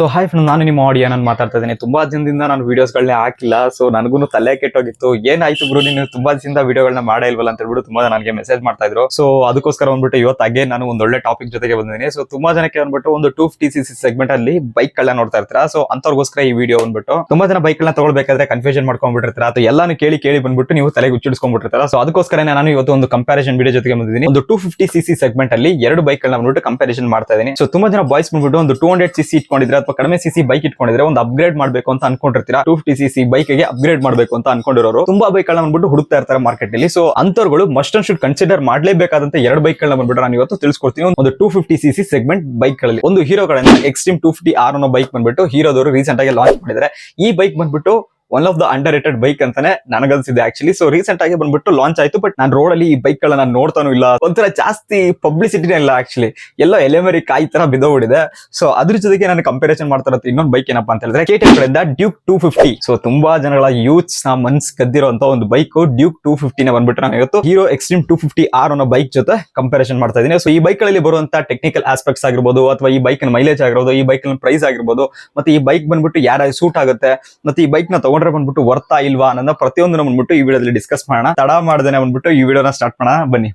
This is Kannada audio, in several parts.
ಸೊ ಹಾಯ್ ಫ್ರೆಂಡ್ ನಾನು ನಿಮ್ಮ ಆಡಿಯೋ ನಾನು ಮಾತಾಡ್ತಾ ಇದ್ದೀನಿ. ತುಂಬಾ ದಿನದಿಂದ ನಾನು ವಿಡಿಯೋಸ್ಗಳನ್ನ ಹಾಕಿಲ್ಲ. ಸೊ ನನಗೂ ತಲೆ ಕೆಟ್ಟೋಗಿತ್ತು. ಏನಾಯ್ತು ಗುರು, ನೀನು ತುಂಬಾ ದಿನದಿಂದ ವೀಡಿಯೋಗಳನ್ನ ಮಾಡೇ ಇಲ್ವಲ್ಲ ಅಂತ ಹೇಳ್ಬಿಟ್ಟು ತುಂಬಾ ನನಗೆ ಮೆಸೇಜ್ ಮಾಡ್ತಾ ಇದ್ರು. ಸೊ ಅದಕ್ಕೋಸ್ಕರ ಬಂದ್ಬಿಟ್ಟು ಇವತ್ತು ಹಾಗೆ ನಾನು ಒಂದು ಒಳ್ಳೆ ಟಾಪಿಕ್ ಜೊತೆಗೆ ಬಂದಿದ್ದೀನಿ. ಸೊ ತುಂಬಾ ಜನಕ್ಕೆ ಬಂದ್ಬಿಟ್ಟು ಒಂದು two fifty C C segment ಅಲ್ಲಿ ಬೈಕ್ ಗಳನ್ನ ನೋಡ್ತಾ ಇರ್ತೀರಾ? ಸೊ ಅಂತವ್ರಿಗೋಸ್ಕರ ಈ ವಿಡಿಯೋ ಬಂದ್ಬಿಟ್ಟು ತುಂಬಾ ಜನ ಬೈಕ್ ಗಳನ್ನ ತಗೊಳ್ಬೇಕಾದ್ರೆ ಕನ್ಫ್ಯೂಷನ್ ಮಾಡ್ಕೊಂಡ್ಬಿಟ್ಟಿರ್ತಾರೆ? ಅಥವಾ ಎಲ್ಲಾನು ಕೇಳಿ ಕೇಳಿ ಬಂದ್ಬಿಟ್ಟು ನೀವು ತಲೆಗೆ ಹುಚ್ಚಿಡ್ಸ್ಕೊಂಡ್ಬಿಟ್ಟಿರ್ತೀರಾ ಸೊ ಅದಕ್ಕೋಸ್ಕರ ನಾನು ಇವತ್ತು ಒಂದು ಕಂಪಾರಿಸನ್ ವಿಡಿಯೋ ಜೊತೆಗೆ ಬಂದಿದ್ದೀನಿ. ಒಂದು two fifty C C segment ಅಲ್ಲಿ ಎರಡು ಬೈಕ್ ಗಳನ್ನ ಬಂದ್ಬಿಟ್ಟು ಕಂಪಾರಿಸನ್ ಮಾಡ್ತಾ ಇದ್ದೀನಿ. ಸೊ ತುಂಬಾ ಜನ ಬಾಯ್ಸ್ ಬಂದ್ಬಿಟ್ಟು ಒಂದು ಟೂ ಹಂಡ್ರೆಡ್ ಸಿ ಸಿ ಇಟ್ಕೊಂಡಿದ್ರೆ ಅಥವಾ ಕಡಿಮೆ ಸಿಸಿ ಬೈಕ್ ಇಟ್ಕೊಂಡಿದ್ರೆ ಒಂದು ಅಪ್ಗ್ರೇಡ್ ಮಾಡಬೇಕು ಅಂತ ಅನ್ಕೊಂಡಿರ್ತೀರಾ? ಟೂ ಫಿಫ್ಟಿ ಸಿ ಸಿ ಬೈಕ್ಗೆ ಅಪ್ಗ್ರೇಡ್ ಮಾಡಬೇಕು ಅಂತ ಅನ್ಕೊಂಡಿರೋರು. ತುಂಬಾ ಬೈಕ್ ಗಳನ್ನ ಬಂದ್ಬಿಟ್ಟು ಹುಡುಕ್ತಾ ಇರ್ತಾರೆ ಮಾರ್ಕೆಟ್ ಅಲ್ಲಿ. ಸೊ ಅಂತವ್ರುಗಳು ಮಸ್ಟ್ ಅಂಡ್ ಶುಡ್ ಕನ್ಸಿಡರ್ ಮಾಡಲೇಬೇಕಾದಂತ ಎರಡು ಬೈಕ್ ಗಳನ್ನ ಬಂದ್ಬಿಟ್ಟು ನಾನು ಇವತ್ತು ತಿಳಿಸ್ಕೊಡ್ತೀನಿ. ಒಂದು ಟೂ ಫಿಫ್ಟಿ ಸಿ ಸಿ ಸೆಗ್ಮೆಂಟ್ ಬೈಕ್ಗಳಲ್ಲಿ. ಒಂದು ಹೀರೋ ಗಳಿಂದ ಎಕ್ಸ್ಟ್ರೀಮ್ ಟೂ ಫಿಫ್ಟಿ ಆರ್ ಅನ್ನೋ ಬೈಕ್ ಬಂದ್ಬಿಟ್ಟು ಹೀರೋದವರು ರೀಸೆಂಟ್ ಆಗಿ ಲಾಂಚ್ ಮಾಡಿದರೆ ಈ ಬೈಕ್ ಬಂದ್ಬಿಟ್ಟು one of the underrated bike ಅಂತಾನೆ ನನಗನ್ಸಿದೆ ಆಕ್ಚುಲಿ ಸೊ ರೀಸೆಂಟ್ ಆಗಿ ಬಂದ್ಬಿಟ್ಟು ಲಾಂಚ್ ಆಯ್ತು ಬಟ್ ನಾನು ರೋಡ್ ಅಲ್ಲಿ ಈ ಬೈಕ್ ಗಳನ್ನ ನೋಡ್ತಾನು ಇಲ್ಲ. ಒಂಥರ ಜಾಸ್ತಿ ಪಬ್ಲಿಸಿಟಿನೇ ಇಲ್ಲ ಆಕ್ಚುಲಿ ಎಲ್ಲ ಎಲೆಮರಿ ಕಾಯಿ ತರ ಬಿದ್ದೋಗಿದೆ ಸೊ ಅದ್ರ ಜೊತೆಗೆ ನಾನು ಕಂಪಾರಿಸನ್ ಮಾಡ್ತಾ ಇನ್ನೊಂದು ಬೈಕ್ ಏನಪ್ಪಾ ಅಂತ ಹೇಳಿದ್ರೆ ಕೆಟಿಎಂ ಕಡೆಯಿಂದ ಡ್ಯೂಕ್ ಟೂ ಫಿಫ್ಟಿ ಸೊ ತುಂಬಾ ಜನಗಳ ಯೂತ್ಸ್ನ ಮನ್ಸ್ ಕದ್ದಿರುವಂತ ಒಂದು ಬೈಕ್ ಡ್ಯೂಕ್ ಟೂ ಫಿಫ್ಟಿನ ಬಂದ್ಬಿಟ್ಟು ನಾನು ಇವತ್ತು Hero Xtreme two fifty R ಅನ್ನೋ ಬೈಕ್ ಜೊತೆ ಕಂಪಾರಿಸನ್ ಮಾಡ್ತಾ ಇದ್ದೀನಿ. ಸೊ ಈ ಬೈಕ್ಗಳಲ್ಲಿ ಬರುವಂತ ಟೆಕ್ನಿಕಲ್ ಆಸ್ಪೆಕ್ಟ್ಸ್ ಆಗಿರ್ಬೋದು, ಅಥವಾ ಈ ಬೈಕ್ ಮೈಲೇಜ್ ಆಗಿರ್ಬೋದು, ಈ ಬೈಕ್ನ ಪ್ರೈಸ್ ಆಗಿರ್ಬೋದು, ಮತ್ತೆ ಈ ಬೈಕ್ ಬಂದ್ಬಿಟ್ಟು ಯಾರು ಸೂಟ್ ಆಗುತ್ತೆ, ಮತ್ತೆ ಈ ಬೈಕ್ನ ತಗೊಂಡ್ರೆ ಬಂದ್ಬಿಟ್ಟು ವರ್ತಾ ಇಲ್ವಾ ಅನ್ನೋದನ್ನ ಪ್ರತಿಯೊಂದನ್ನ ಬಂದ್ಬಿಟ್ಟು ಈ ವಿಡಿಯೋದಲ್ಲಿ ಡಿಸ್ಕಸ್ ಮಾಡೋಣ. ತಡ ಮಾಡ್ದೇನೆ ಬಂದ್ಬಿಟ್ಟು ಈ ವಿಡಿಯೋನ ಸ್ಟಾರ್ಟ್ ಮಾಡೋಣ. ಬನ್ನಿ.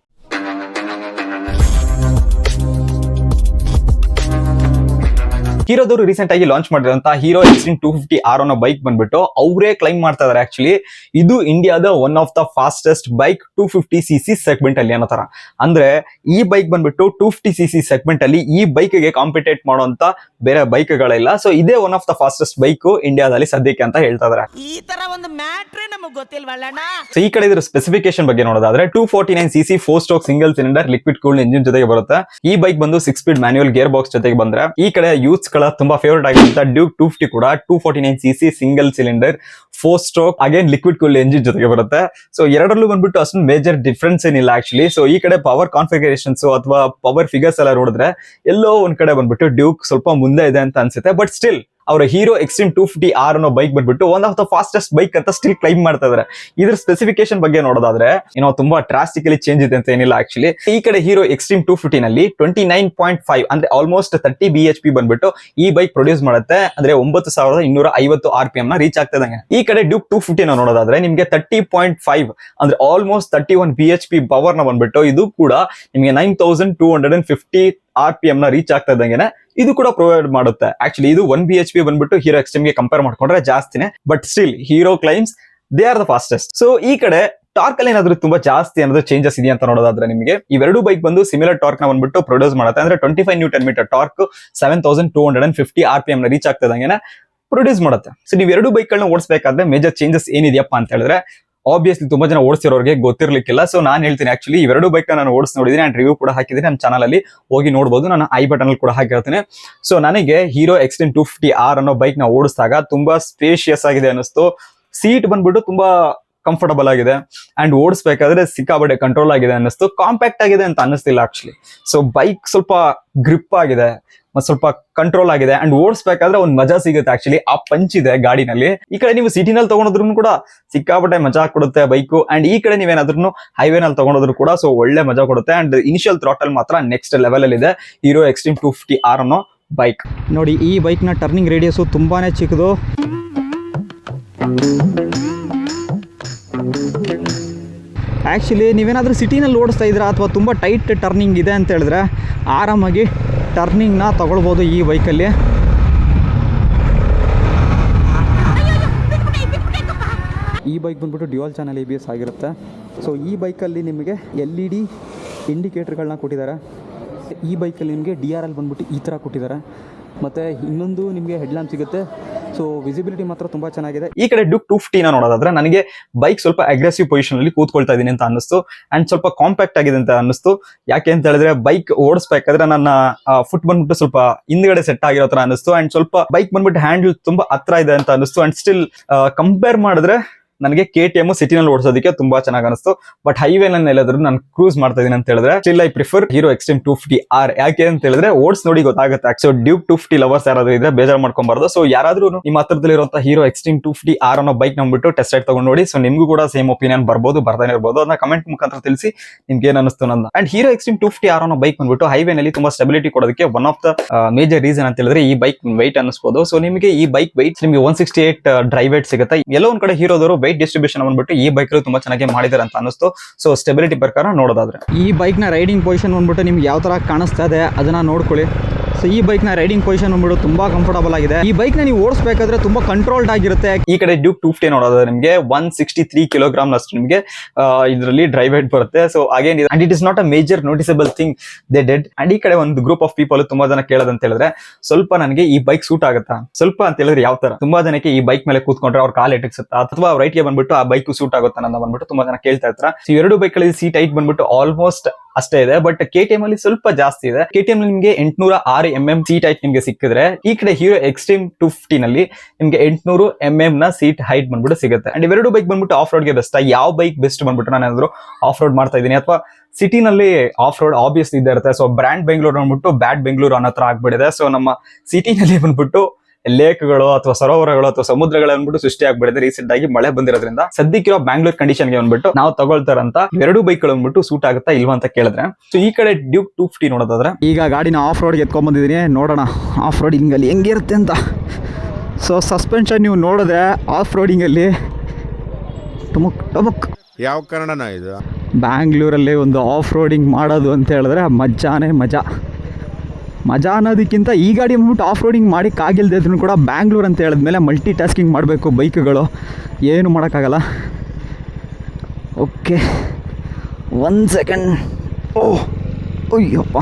ಹೀರೋದವರು ರೀಸೆಂಟ್ ಆಗಿ ಲಾಂಚ್ ಮಾಡಿರುವಂತಹ Hero Xtreme two fifty R ಅನ್ನೋ ಬೈಕ್ ಬಂದ್ಬಿಟ್ಟು ಅವರೇ ಕ್ಲೈಮ್ ಮಾಡ್ತಾ ಇದಾರೆ ಆಕ್ಚುಲಿ ಇದು ಇಂಡಿಯಾದ one of the fastest bike two fifty CC C segment ಅಲ್ಲಿ ಅನ್ನೋ ತರ. ಅಂದ್ರೆ ಈ ಬೈಕ್ ಬಂದ್ಬಿಟ್ಟು two fifty C C segment ಅಲ್ಲಿ ಈ ಬೈಕ್ಗೆ ಕಾಂಪಿಟೇಟ್ ಮಾಡುವಂತ ಬೇರೆ ಬೈಕ್ ಗಳಿಲ್ಲ ಸೊ ಇದೇ one of the fastest bike ಇಂಡಿಯಾದಲ್ಲಿ ಸದ್ಯಕ್ಕೆ ಅಂತ ಹೇಳ್ತಾ ಇದಾರೆ. ಈ ತರ ಒಂದು ಮ್ಯಾಟ್ರೇ ನಮಗೆ ಗೊತ್ತಿಲ್ವಲ್ಲಣ್ಣ ಸೊ ಈ ಕಡೆ ಇದ್ರ ಸ್ಪೆಸಿಫಿಕೇಶನ್ ಬಗ್ಗೆ ನೋಡೋದಾದ್ರೆ two forty nine C C four stroke single cylinder liquid cool engine ಜೊತೆಗೆ ಬರುತ್ತೆ. ಈ ಬೈಕ್ ಬಂದು six speed manual gear box ಜೊತೆಗೆ ಬಂದ್ರೆ. ಈ ಕಡೆ ಯೂತ್ಸ್ ಗಳ ತುಂಬಾ ಫೇವರೇಟ್ ಆಗಿರುವಂತ ಡ್ಯೂಕ್ ಟೂ ಫಿಫ್ಟಿ ಕೂಡ two forty nine C C single cylinder four stroke again liquid cool engine ಜೊತೆಗೆ ಬರುತ್ತೆ. ಸೊ ಎರಡರಲ್ಲೂ ಬಂದ್ಬಿಟ್ಟು ಅಷ್ಟೊಂದು ಮೇಜರ್ ಡಿಫ್ರೆನ್ಸ್ ಏನಿಲ್ಲ ಆಕ್ಚುಲಿ ಸೊ ಈ ಕಡೆ ಪವರ್ ಕಾನ್ಫಿಗರೇಷನ್ಸ್ ಅಥವಾ ಪವರ್ ಫಿಗರ್ಸ್ ಎಲ್ಲ ನೋಡಿದ್ರೆ ಎಲ್ಲೋ ಒಂದ್ ಕಡೆ ಬಂದ್ಬಿಟ್ಟು ಡ್ಯೂಕ್ ಸ್ವಲ್ಪ ಮುಂದೆ ಇದೆ ಅಂತ ಅನ್ಸುತ್ತೆ. ಬಟ್ ಸ್ಟಿಲ್ ಅವರ Hero Xtreme two fifty R ಅನ್ನೋ ಬೈಕ್ ಬಿಟ್ಬಿಟ್ಟು one of the fastest bike ಅಂತ ಸ್ಟಿಲ್ ಕ್ಲೈಮ್ ಮಾಡ್ತಾ ಇದಾರೆ. ಇದ್ರ ಸ್ಪೆಸಿಫಿಕೇಶನ್ ಬಗ್ಗೆ ನೋಡೋದಾದ್ರೆ ಏನೋ ತುಂಬಾ ಡ್ರಾಸ್ಟಿಕಲಿ ಚೇಂಜ್ ಇದೆ ಅಂತ ಏನಿಲ್ಲ ಆಕ್ಚುಲಿ ಈ ಕಡೆ ಹೀರೋ ಎಕ್ಸ್ಟ್ರೀಮ್ ಟೂ ಫಿಫ್ಟಿ ನಲ್ಲಿ ಟ್ವೆಂಟಿ ನೈನ್ ಪಾಯಿಂಟ್ ಫೈವ್ ಅಂದ್ರೆ almost thirty B H P ಬಂದ್ಬಿಟ್ಟು ಈ ಬೈಕ್ ಪ್ರೊಡ್ಯೂಸ್ ಮಾಡುತ್ತೆ. ಅಂದ್ರೆ ಒಂಬತ್ತು ಸಾವಿರದ ಇನ್ನೂರ ಐವತ್ತು ಆರ್ ಪಿ ಎಂ ನ ರೀಚ್ ಆಗ್ತದೆ ಈ ಕಡೆ ಡ್ಯೂಕ್ ಟೂ ಫಿಫ್ಟಿ ನೋಡೋದಾದ್ರೆ ನಿಮಗೆ ತರ್ಟಿ ಪಾಯಿಂಟ್ ಫೈವ್ ಅಂದ್ರೆ almost thirty one B H P ಪವರ್ನ ಬಂದ್ಬಿಟ್ಟು ಇದು ಕೂಡ ನಿಮಗೆ nine thousand two hundred and fifty R P M ನ ರೀಚ್ ಆಗ್ತಾ ಇದ್ದಂಗೆನೆ ಇದು ಕೂಡ ಪ್ರೊವೈಡ್ ಮಾಡುತ್ತೆ. ಆಕ್ಚುಲಿ ಇದು ಒನ್ ಬಿ ಎಚ್ ಪಿ ಬಂದ್ಬಿಟ್ಟು ಹೀರೋ ಎಕ್ಸ್ಟ್ರೀಮ್ಗೆ ಕಂಪೇರ್ ಮಾಡ್ಕೊಂಡ್ರೆ ಜಾಸ್ತಿನೇ but still Hero claims they are the fastest so ಈ ಕಡೆ ಟಾರ್ಕ್ ಅಲ್ಲಿ ಏನಾದ್ರು ತುಂಬಾ ಜಾಸ್ತಿ ಅನ್ನೋದು ಚೇಂಜಸ್ ಇದೆಯಾ ಅಂತ ನೋಡೋದಾದ್ರೆ ನಿಮಗೆ, ಇವೆರಡು ಬೈಕ್ ಬಂದು ಸಿಮಿಲರ್ ಟಾರ್ಕ್ನ ಬಂದ್ಬಿಟ್ಟು ಪ್ರೊಡ್ಯೂಸ್ ಮಾಡುತ್ತೆ. ಅಂದ್ರೆ twenty five newton meter torque seven thousand two hundred and fifty R P M ನ ರೀಚ್ ಆಗ್ತದಂಗೆ ಪ್ರೊಡ್ಯೂಸ್ ಮಾಡುತ್ತೆ. ಸೊ ನೀವು ಎರಡು ಬೈಕ್ ಗಳನ್ನ ಓಡಿಸಬೇಕಾದ್ರೆ ಮೇಜರ್ ಚೇಂಜಸ್ ಏನಿದೆಯಪ್ಪ ಅಂತ ಹೇಳಿದ್ರೆ ಆಬ್ವಿಯಸ್ಲಿ ತುಂಬಾ ಜನ ಓಡಿಸಿರೋರಿಗೆ ಗೊತ್ತಿರ್ಲಿಕ್ಕಿಲ್ಲ. ಸೊ ನಾನು ಹೇಳ್ತೀನಿ ಆಕ್ಚುಲಿ ಇವೆರಡು ಬೈಕ್ ನಾನು ಓಡಿಸ್ ನೋಡಿದ್ದೀನಿ ಆ್ಯಂಡ್ ರಿವ್ಯೂ ಕೂಡ ಹಾಕಿದ್ದೀನಿ ನನ್ನ ಚಾನಲ್ ಅಲ್ಲಿ. ಹೋಗಿ ನೋಡಬಹುದು ನಾನು ಐ ಬಟನ್ ಅಲ್ಲಿ ಕೂಡ ಹಾಕಿರ್ತೀನಿ. ಸೊ ನನಗೆ Hero Xtreme two fifty R ಅನ್ನೋ ಬೈಕ್ನ ಓಡಿಸಿದಾಗ ತುಂಬಾ ಸ್ಪೇಷಿಯಸ್ ಆಗಿದೆ ಅನಿಸ್ತು ಸೀಟ್ ಬಂದ್ಬಿಟ್ಟು ತುಂಬಾ ಕಂಫರ್ಟಬಲ್ ಆಗಿದೆ. ಅಂಡ್ ಓಡಿಸ್ಬೇಕಾದ್ರೆ ಸಿಕ್ಕಾಬಟ್ಟೆ ಕಂಟ್ರೋಲ್ ಆಗಿದೆ ಅನ್ನಿಸ್ತು. ಕಾಂಪ್ಯಾಕ್ಟ್ ಆಗಿದೆ ಅಂತ ಅನ್ನಿಸ್ತಿಲ್ಲ ಆಕ್ಚುಲಿ ಸೊ ಬೈಕ್ ಸ್ವಲ್ಪ ಗ್ರಿಪ್ ಆಗಿದೆ. ಮತ್ತೆ ಸ್ವಲ್ಪ ಕಂಟ್ರೋಲ್ ಆಗಿದೆ. ಅಂಡ್ ಓಡಿಸ್ಬೇಕಾದ್ರೆ ಒಂದು ಮಜಾ ಸಿಗುತ್ತೆ ಆಕ್ಚುಲಿ ಆ ಪಂಚ್ ಇದೆ ಗಾಡಿನಲ್ಲಿ. ಈ ಕಡೆ ನೀವು ಸಿಟಿನಲ್ಲಿ ತಗೊಂಡ್ರು ಕೂಡ ಸಿಕ್ಕಾಪಟ್ಟೆ ಮಜಾ ಕೊಡುತ್ತೆ ಬೈಕು. ಅಂಡ್ ಈ ಕಡೆ ನೀವೇನಾದ್ರೂ ಹೈವೇನಲ್ಲಿ ತಗೊಂಡ್ರು ಕೂಡ ಸೊ ಒಳ್ಳೆ ಮಜಾ ಕೊಡುತ್ತೆ. ಅಂಡ್ ಇನಿಷಿಯಲ್ ಥ್ರಾಟಲ್ ಮಾತ್ರ ನೆಕ್ಸ್ಟ್ ಲೆವೆಲ್ ಅಲ್ಲಿ ಇದೆ. Hero Xtreme two fifty R ಅನ್ನೋ ಬೈಕ್ ನೋಡಿ, ಈ ಬೈಕ್ನ ಟರ್ನಿಂಗ್ ರೇಡಿಯಸ್ ತುಂಬಾನೇ ಚಿಕ್ಕದು. ಆ್ಯಕ್ಚುಲಿ ನೀವೇನಾದರೂ ಸಿಟಿನಲ್ಲಿ ಓಡಿಸ್ತಾ ಇದ್ದೀರಾ ಅಥವಾ ತುಂಬ ಟೈಟ್ ಟರ್ನಿಂಗ್ ಇದೆ ಅಂತ ಹೇಳಿದ್ರೆ ಆರಾಮಾಗಿ ಟರ್ನಿಂಗ್ನ ತಗೊಳ್ಬೋದು ಈ ಬೈಕಲ್ಲಿ ಈ ಬೈಕ್ ಬಂದ್ಬಿಟ್ಟು dual channel A B S ಆಗಿರುತ್ತೆ. ಸೊ ಈ ಬೈಕಲ್ಲಿ ನಿಮಗೆ ಎಲ್ ಇ ಡಿ ಇಂಡಿಕೇಟ್ರ್ಗಳನ್ನ ಕೊಟ್ಟಿದ್ದಾರೆ. ಈ ಬೈಕಲ್ಲಿ ನಿಮಗೆ ಡಿ ಆರ್ ಎಲ್ ಬಂದ್ಬಿಟ್ಟು ಈ ಥರ ಕೊಟ್ಟಿದ್ದಾರೆ. ಮತ್ತು ಇನ್ನೊಂದು ನಿಮಗೆ ಹೆಡ್ಲ್ಯಾಂಪ್ ಸಿಗುತ್ತೆ. ಸೊ ವಿಸಿಬಿಲಿಟಿ ಮಾತ್ರ ತುಂಬಾ ಚೆನ್ನಾಗಿದೆ. ಈ ಕಡೆ ಡುಕ್ ಟೂ ಫಿಫ್ಟಿನ ನೋಡೋದಾದ್ರೆ ನನಗೆ ಬೈಕ್ ಸ್ವಲ್ಪ ಅಗ್ರೆಸಿವ್ ಪೊಸಿಷನ್ ಅಲ್ಲಿ ಕೂತ್ಕೊಳ್ತಾ ಇದೀನಿ ಅಂತ ಅನ್ನಿಸ್ತು. ಅಂಡ್ ಸ್ವಲ್ಪ ಕಾಂಪ್ಯಾಕ್ಟ್ ಆಗಿದೆ ಅಂತ ಅನ್ನಿಸ್ತು. ಯಾಕೆ ಅಂತ ಹೇಳಿದ್ರೆ ಬೈಕ್ ಓಡಿಸ್ಬೇಕಾದ್ರೆ ನನ್ನ ಫುಟ್ ಬಂದ್ಬಿಟ್ಟು ಸ್ವಲ್ಪ ಹಿಂದ್ಗಡೆ ಸೆಟ್ ಆಗಿರೋ ತರ ಅನ್ನಿಸ್ತು. ಅಂಡ್ ಸ್ವಲ್ಪ ಬೈಕ್ ಬಂದ್ಬಿಟ್ಟು ಹ್ಯಾಂಡಲ್ ತುಂಬಾ ಹತ್ರ ಇದೆ ಅಂತ ಅನ್ನಿಸ್ತು. ಅಂಡ್ ಸ್ಟಿಲ್ ಕಂಪೇರ್ ಮಾಡಿದ್ರೆ ನನಗೆ ಕೆ ಟಿ ಎಂ ಸಿಟಿನಲ್ಲಿ ಓಡಿಸೋದಕ್ಕೆ ತುಂಬಾ ಚೆನ್ನಾಗಿ ಅನಿಸ್ತು. ಬಟ್ ಹೈವೇ ನಲ್ಲಿ ಎಲ್ಲಾದ್ರೂ ನಾನು ಕ್ರೂಸ್ ಮಾಡ್ತಾ ಇದೀನಿ ಅಂತ ಹೇಳಿದ್ರೆ still I prefer Hero Xtreme two fifty R ಯಾಕೆ ಅಂತ ಹೇಳಿದ್ರೆ, ಓಡ್ಸ್ ನೋಡಿ ಗೊತ್ತಾಗುತ್ತೆ. So Duke two fifty lovers ಯಾರಾದ್ರೂ ಇದ್ರೆ ಬೇಜಾರು ಮಾಡ್ಕೊಂಬಾರ್ದು. ಸೊ ಯಾರಾದ್ರೂ ನಿಮ್ಮ ಹತ್ರದಲ್ಲಿರುವಂತಹ Hero Xtreme two fifty R ಅನ್ನೋ ಬೈಕ್ ನಂಬಿಟ್ಟು ಟೆಸ್ಟ್ ರೈಡ್ ತಗೊಂಡು ನೋಡಿ. ಸೊ ನಿಮ್ಗೂ ಕೂಡ ಸೇಮ್ ಒಪಿನಿಯನ್ ಬರ್ಬೋದು, ಬರ್ತಾನೆ ಇರ್ಬೋದು. ಅದನ್ನ ಕಮೆಂಟ್ ಮುಖಾಂತರ ತಿಳಿಸಿ ನಿಮ್ಗೆ ಏನ್ ಅನಿಸ್ತು ನನ್ನ and Hero Xtreme two fifty R ಅನ್ನೋ ಬೈಕ್ ಬಂದ್ಬಿಟ್ಟು ಹೈವೇ ನಲ್ಲಿ ತುಂಬಾ ಸ್ಟೆಬಿಲಿಟಿ ಕೊಡೋದಕ್ಕೆ one of the major reason ಅಂತ ಹೇಳಿದ್ರೆ ಈ ಬೈಕ್ ವೈಟ್ ಅನಿಸ್ಬೋದು ಸೊ ನಿಮಗೆ ಈ ಬೈಕ್ ವೈಟ್ ನಿಮಗೆ ಒನ್ ಸಿಕ್ಸ್ಟಿ ಏಟ್ ಡ್ರೈವ್ ಸಿಗುತ್ತೆ. ಎಲ್ಲೋ ಒಂದ್ ಕಡೆ ಹೀರೋದವರು ವೈಟ್ ಡಿಸ್ಟ್ರಿಬ್ಯೂಷನ್ ಬಂದ್ಬಿಟ್ಟು ಈ ಬೈಕ್ ತುಂಬಾ ಚೆನ್ನಾಗಿ ಮಾಡಿದ್ದಾರೆ ಅಂತ ಅನಿಸ್ತು ಸೊ ಸ್ಟೆಬಿಲಿಟಿ ಪ್ರಕಾರ ನೋಡೋದಾದ್ರೆ. ಈ ಬೈಕ್ನ ರೈಡಿಂಗ್ ಪೊಸಿಷನ್ ಬಂದ್ಬಿಟ್ಟು ನಿಮ್ಗೆ ಯಾವ ತರ ಕಾಣಿಸ್ತಾ ಇದೆ ಅದನ್ನ ನೋಡ್ಕೊಳ್ಳಿ. ಸೊ ಈ ಬೈಕ್ನ ರೈಡಿಂಗ್ ಪೊಸಿಷನ್ ಬಂದ್ಬಿಟ್ಟು ತುಂಬಾ ಕಂಫರ್ಟಬಲ್ ಆಗಿದೆ. ಈ ಬೈಕ್ನ ನೀವು ಓಡಿಸ್ಬೇಕಾದ್ರೆ ತುಂಬಾ ಕಂಟ್ರೋಲ್ಡ್ ಆಗಿರುತ್ತೆ. ಈ ಕಡೆ ಡ್ಯೂಕ್ ಟೂ ಫಿಫ್ಟಿ ನೋಡೋದಾದ್ರೆ ನಿಮಗೆ ಒನ್ ಸಿಕ್ಸ್ಟಿ ತ್ರೀ ಕಿಲೋಗ್ರಾಮ್ ಅಷ್ಟು ನಿಮಗೆ ಇದರಲ್ಲಿ ಡ್ರೈವ್ ಹೈಟ್ ಬರುತ್ತೆ. So again and it is not a major noticeable thing they dead and ಈ ಕಡೆ ಒಂದು ಗ್ರೂಪ್ ಆಫ್ ಪೀಪಲ್ ತುಂಬಾ ಜನ ಕೇಳೋದಂತ ಹೇಳಿದ್ರೆ, ಸ್ವಲ್ಪ ನನಗೆ ಈ ಬೈಕ್ ಸೂಟ್ ಆಗುತ್ತಾ? ಸ್ವಲ್ಪ ಅಂತ ಹೇಳಿದ್ರೆ ಯಾವ ತರ? ತುಂಬಾ ಜನಕ್ಕೆ ಈ ಬೈಕ್ ಮೇಲೆ ಕೂತ್ಕೊಂಡ್ರೆ ಅವ್ರ ಕಾಲ್ ಎಟಕ್ಸುತ್ತಾ? ಅಥವಾ ರೈಟ್ಗೆ ಬಂದ್ಬಿಟ್ಟು ಆ ಬೈಕ್ ಸೂಟ್ ಆಗುತ್ತಾ ಅಂತ ಬಂದ್ಬಿಟ್ಟು ತುಂಬಾ ಜನ ಕೇಳ್ತಾ ಇರ್ತಾರೆ. ಎರಡು ಬೈಕ್ಗಳಲ್ಲಿ ಸೀಟ್ ಐಟ್ ಬಂದ್ಬಿಟ್ಟು ಆಲ್ಮೋಸ್ಟ್ ಅಷ್ಟೇ ಇದೆ. ಬಟ್ ಕೆ ಟಿ ಎಂ ಅಲ್ಲಿ ಸ್ವಲ್ಪ ಜಾಸ್ತಿ ಇದೆ. ಕೆ ಟಿ ಎಂ ನಿಮಗೆ ಎಂಟ್ನೂರ ಆರು ಎಂ ಎಂ ಸೀಟ್ ಹೈಟ್ ನಿಮಗೆ ಸಿಕ್ಕಿದ್ರೆ, ಈ ಕಡೆ ಹೀರೋ ಎಕ್ಸ್ಟ್ರೀಮ್ ಟು ಫಿಫ್ಟಿ ನಲ್ಲಿ ನಿಮ್ಗೆ ಎಂಟ್ನೂರು ಎಂ ಎಂ ನ ಸೀಟ್ ಹೈಟ್ ಬಂದ್ಬಿಟ್ಟು ಸಿಗುತ್ತೆ. ಅಂಡ್ ಇವೆರಡು ಬೈಕ್ ಬಂದ್ಬಿಟ್ಟು ಆಫ್ ರೋಡ್ಗೆ ಬೆಸ್ಟ್ ಯಾವ ಬೈಕ್ ಬೆಸ್ಟ್ ಬಂದ್ಬಿಟ್ಟು ನಾನು ಏನಾದ್ರು ಆಫ್ ರೋಡ್ ಮಾಡ್ತಾ ಇದ್ದೀನಿ? ಅಥವಾ ಸಿಟಿನಲ್ಲಿ ಆಫ್ ರೋಡ್ ಆಬ್ವಿಯಸ್ ಇದ್ದೇ ಇರುತ್ತೆ. ಸೊ ಬ್ರ್ಯಾಂಡ್ ಬೆಂಗಳೂರು ಅಂದ್ಬಿಟ್ಟು ಬ್ಯಾಡ್ ಬೆಂಗಳೂರು ಅನ್ನೋ ಹತ್ರ ಆಗ್ಬಿಟ್ಟಿದೆ. ಸೊ ನಮ್ಮ ಸಿಟಿನಲ್ಲಿ ಬಂದ್ಬಿಟ್ಟು ಲೇಕ್ಗಳು ಅಥವಾ ಸರೋವರಗಳು ಅಥವಾ ಸಮುದ್ರಗಳು ಅಂದ್ಬಿಟ್ಟು ಸೃಷ್ಟಿ ಆಗ್ಬಿಡಿದೆ ರೀಸೆಂಟ್ ಆಗಿ ಮಳೆ ಬಂದಿರೋದ್ರಿಂದ ಸದ್ಯಕ್ಕಿರೋ ಬ್ಯಾಂಗ್ಳೂರ್ ಕಂಡೀಷನ್ಗೆ ಬಂದ್ಬಿಟ್ಟು ನಾವು ತಗೊಳ್ತಾರಂತ ಎರಡು ಬೈಕ್ಗಳು ಬಂದ್ಬಿಟ್ಟು ಸೂಟ್ ಆಗುತ್ತಾ ಇಲ್ವಾ ಅಂತ ಕೇಳಿದ್ರೆ. ಸೊ ಈ ಕಡೆ ಡ್ಯೂಕ್ ಟೂ ಫಿಫ್ಟಿ ನೋಡೋದಾದ್ರೆ. ಈಗ ಗಾಡಿನ ಆಫ್ ರೋಡ್ ಎತ್ಕೊಂಡ್ ಬಂದಿದ್ದೀನಿ. ನೋಡೋಣ ಆಫ್ ರೋಡಿಂಗ್ ಅಲ್ಲಿ ಹೆಂಗಿರುತ್ತೆ ಅಂತ. ಸೊ ಸಸ್ಪೆನ್ಷನ್ ನೀವು ನೋಡಿದ್ರೆ ಆಫ್ ರೋಡಿಂಗ್ ಅಲ್ಲಿ ಟಮುಕ್ ಟಮುಕ್. ಯಾವ ಕಾರಣನ ಇದು? ಬ್ಯಾಂಗ್ಳೂರಲ್ಲಿ ಒಂದು ಆಫ್ ರೋಡಿಂಗ್ ಮಾಡೋದು ಅಂತ ಹೇಳಿದ್ರೆ ಮಜಾನೇ ಮಜಾ ಮಜಾ ಅನ್ನೋದಕ್ಕಿಂತ ಈ ಗಾಡಿ ಬಂದ್ಬಿಟ್ಟು ಆಫ್ ರೋಡಿಂಗ್ ಮಾಡೋಕ್ಕಾಗಿಲ್ದೇ ಇದ್ರೂ ಕೂಡ ಬ್ಯಾಂಗ್ಳೂರ್ ಅಂತ ಹೇಳಿದ್ಮೇಲೆ ಮಲ್ಟಿ ಟಾಸ್ಕಿಂಗ್ ಮಾಡಬೇಕು ಬೈಕ್ಗಳು. ಏನು ಮಾಡೋಕ್ಕಾಗಲ್ಲ. ಓಕೆ ಒನ್ ಸೆಕೆಂಡ್ ಓಹ್ ಅಯ್ಯಪ್ಪ.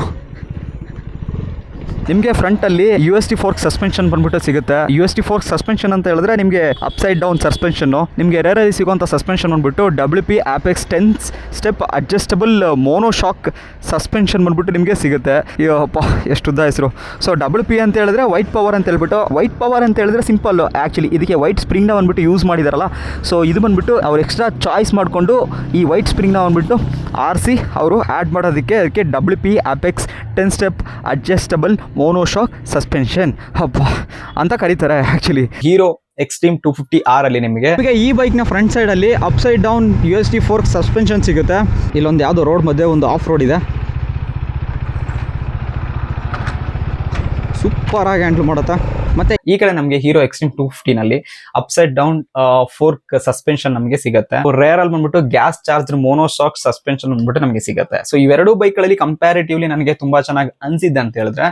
ನಿಮಗೆ ಫ್ರಂಟಲ್ಲಿ U S T fork suspension ಬಂದ್ಬಿಟ್ಟು ಸಿಗುತ್ತೆ. U S T fork suspension ಅಂತ ಹೇಳಿದ್ರೆ ನಿಮಗೆ ಅಪ್ಸೈಡ್ ಡೌನ್ ಸಸ್ಪೆನ್ಷನ್ ನಿಮಗೆ ರೇರಲ್ಲಿ ಸಿಗುವಂಥ ಸಸ್ಪೆನ್ಷನ್ ಬಂದ್ಬಿಟ್ಟು W P apex tens step adjustable mono shock suspension ಬಂದ್ಬಿಟ್ಟು ನಿಮಗೆ ಸಿಗುತ್ತೆ. ಎಷ್ಟು ಉದ್ದ ಹೆಸರು. ಸೊ ಡಬ್ಲ್ಯೂ ಪಿ ಅಂತ ಹೇಳಿದ್ರೆ ವೈಟ್ ಪವರ್ ಅಂತ ಹೇಳ್ಬಿಟ್ಟು ವೈಟ್ ಪವರ್ ಅಂತ ಹೇಳಿದ್ರೆ ಸಿಂಪಲ್ ಆ್ಯಕ್ಚುಲಿ ಇದಕ್ಕೆ ವೈಟ್ ಸ್ಪ್ರಿಂಗ್ನ ಬಂದ್ಬಿಟ್ಟು ಯೂಸ್ ಮಾಡಿದಾರಲ್ಲ. ಸೊ ಇದು ಬಂದ್ಬಿಟ್ಟು ಅವ್ರು ಎಕ್ಸ್ಟ್ರಾ ಚಾಯ್ಸ್ ಮಾಡಿಕೊಂಡು ಈ ವೈಟ್ ಸ್ಪ್ರಿಂಗ್ನ ಬಂದ್ಬಿಟ್ಟು ಆರಿಸಿ, ಅವರು ಆ್ಯಡ್ ಮಾಡೋದಕ್ಕೆ ಅದಕ್ಕೆ W P apex ten step adjustable monoshock suspension. ಹಬ್ಬ. ಅಂತ ಕರೀತಾರೆ actually Hero Xtreme two fifty R ಅಲ್ಲಿ ನಿಮಗೆ ಈಗ ಈ ಬೈಕ್ನ ಫ್ರಂಟ್ ಸೈಡಲ್ಲಿ upside down U S T fork suspension ಸಿಗುತ್ತೆ. ಇಲ್ಲೊಂದು ಯಾವುದೋ ರೋಡ್ ಮಧ್ಯೆ ಒಂದು ಆಫ್ ರೋಡ್ ಇದೆ. ಸೂಪರಾಗಿ ಹ್ಯಾಂಡ್ಲ್ ಮಾಡುತ್ತೆ. ಮತ್ತೆ ಈ ಕಡೆ ನಮಗೆ ಹೀರೋ ಎಕ್ಸ್ಟ್ರೀಮ್ ಟೂ ಫಿಫ್ಟಿ ನಲ್ಲಿ ಅಪ್ಸೈಡ್ ಡೌನ್ ಫೋರ್ಕ್ ಸಸ್ಪೆನ್ಷನ್ ನಮಗೆ ಸಿಗುತ್ತೆ. ರೇರ್ ಅಲ್ಲಿ ಬಂದ್ಬಿಟ್ಟು ಗ್ಯಾಸ್ ಚಾರ್ಜ್ ಮೋನೋಸಾಕ್ ಸಸ್ಪೆನ್ಷನ್ ಬಂದ್ಬಿಟ್ಟು ನಮಗೆ ಸಿಗುತ್ತೆ. ಸೊ ಇವೆರಡು ಬೈಕ್ಗಳಲ್ಲಿ ಕಂಪ್ಯಾರಿಟಿವ್ಲಿ ನನಗೆ ತುಂಬಾ ಚೆನ್ನಾಗಿ ಅನ್ಸಿದ್ದೆ ಅಂತ ಹೇಳಿದ್ರೆ